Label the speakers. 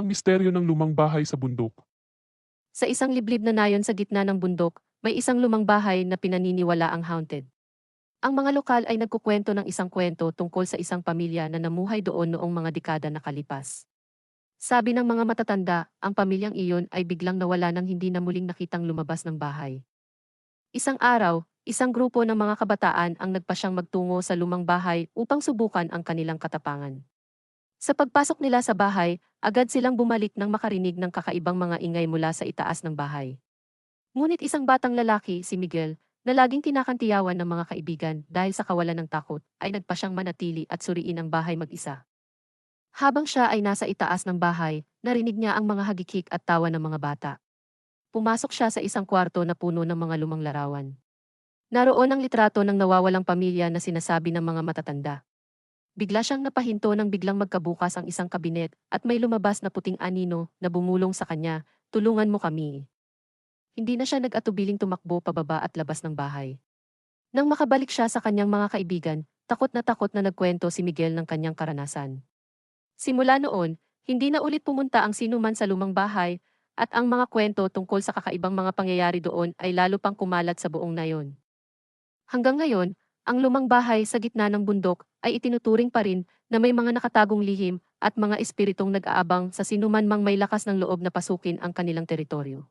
Speaker 1: Ang misteryo ng lumang bahay sa bundok.
Speaker 2: Sa isang liblib na nayon sa gitna ng bundok, may isang lumang bahay na pinaniniwala ang haunted. Ang mga lokal ay nagkukwento ng isang kwento tungkol sa isang pamilya na namuhay doon noong mga dekada nakalipas. Sabi ng mga matatanda, ang pamilyang iyon ay biglang nawala nang hindi na muling nakitang lumabas ng bahay. Isang araw, isang grupo ng mga kabataan ang nagpasyang magtungo sa lumang bahay upang subukan ang kanilang katapangan. Sa pagpasok nila sa bahay, agad silang bumalik nang makarinig ng kakaibang mga ingay mula sa itaas ng bahay. Ngunit isang batang lalaki, si Miguel, na laging kinakantiyawan ng mga kaibigan dahil sa kawalan ng takot, ay nagpasyang manatili at suriin ang bahay mag-isa. Habang siya ay nasa itaas ng bahay, narinig niya ang mga hagikik at tawa ng mga bata. Pumasok siya sa isang kwarto na puno ng mga lumang larawan. Naroon ang litrato ng nawawalang pamilya na sinasabi ng mga matatanda. Bigla siyang napahinto nang biglang magkabukas ang isang kabinet at may lumabas na puting anino na bumulong sa kanya, tulungan mo kami. Hindi na siya nag-atubiling tumakbo pababa at labas ng bahay. Nang makabalik siya sa kanyang mga kaibigan, takot na takot na nagkwento si Miguel ng kanyang karanasan. Simula noon, hindi na ulit pumunta ang sinuman sa lumang bahay at ang mga kwento tungkol sa kakaibang mga pangyayari doon ay lalo pang kumalat sa buong nayon. Hanggang ngayon, ang lumang bahay sa gitna ng bundok ay itinuturing pa rin na may mga nakatagong lihim at mga espiritong nag-aabang sa sinuman mang may lakas ng loob na pasukin ang kanilang teritoryo.